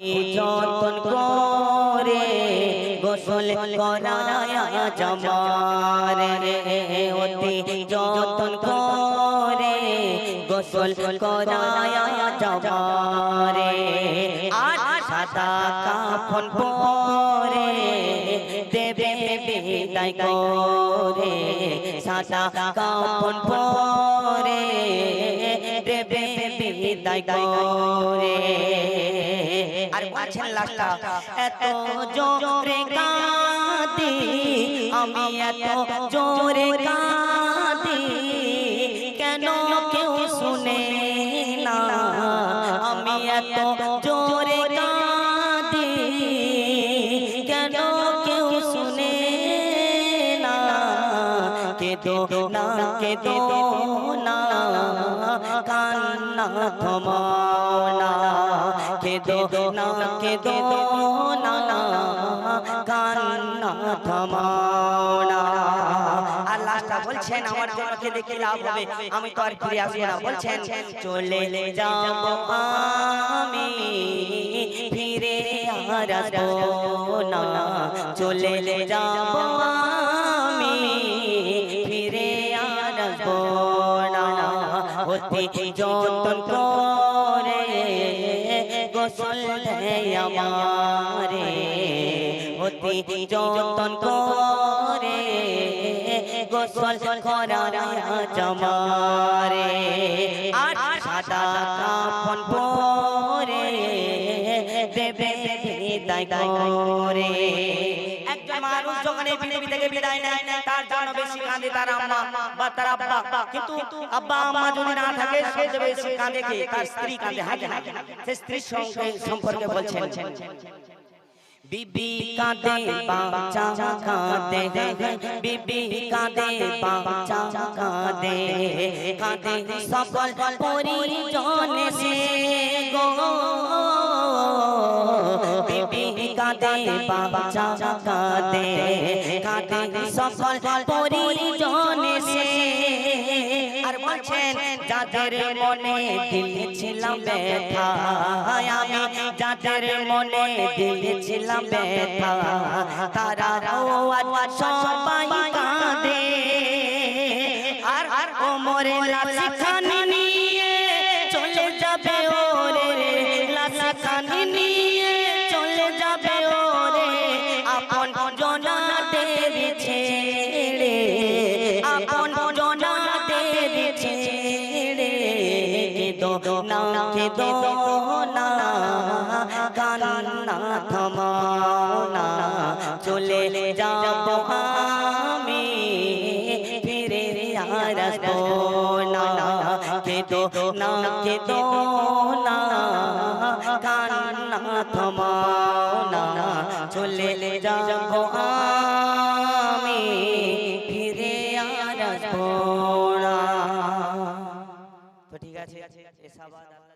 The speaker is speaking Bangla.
যতন করে গোসল করায়া জমার অতি যতন করে গোসল করায়া জমার। আর সাদা কাফন পরে দেবে বিদায় করে। সাদা কাফন পরে বিদায় করে। আর বলছেন লাস্টটা, এত জোরে কাঁদি, আমি এত জোরে কাঁদি, কেন কেউ শুনে না? আমি এত জোরে কাঁদি কেদো না কেদো না কান্না থমাও না কেদো না কেদো না কান্না লাস্টটা বলছেন, আমার জন্য কেঁদে লাভ হবে। আমি তো আর ফিরে আসব না। বলছেন, চলে যাব আমি, ফিরে আর চলে যাব হতে যতন করে, গোসল দেয় আমারে। হতে যতন করে, গোসল করার জমারে আর সাদা কাপন পরে দেবে করে। একজন মানুষ যখন এই পৃথিবী থেকে বিদায় নেয়, তার জন্য বেশি কাঁদে তার আম্মা বা তার আব্বা। কিন্তু আব্বা আম্মা যদি না থাকে, সে যে বেশি কাঁদে কে? তার স্ত্রী কাঁদে হ্যাঁ সে স্ত্রীর সম্পর্কে বলছেন। বিবি কাঁদে, বাচ্চা কাঁদে, বিবি কাঁদে, বাচ্চা কাঁদে। কাঁদে সকল পরিজন সে গো। কাঁদে বাচ্চা কাঁদে কাঁদে সকল পরিজন সে আর বলছেন, যাদের মনে দিয়েছিলাম ব্যথা আমি যাদের মনে দিয়েছিলাম ব্যথা তারা সবাই কাঁদে। আর আর ওমরে লাশি খানি না কেদো না কান্না থামাও না চলে যাব আমি, ফিরে আর আসব না কেদো না কেদো না কান্না থামাও না চলে যাব আমি, ফিরে আর আসব না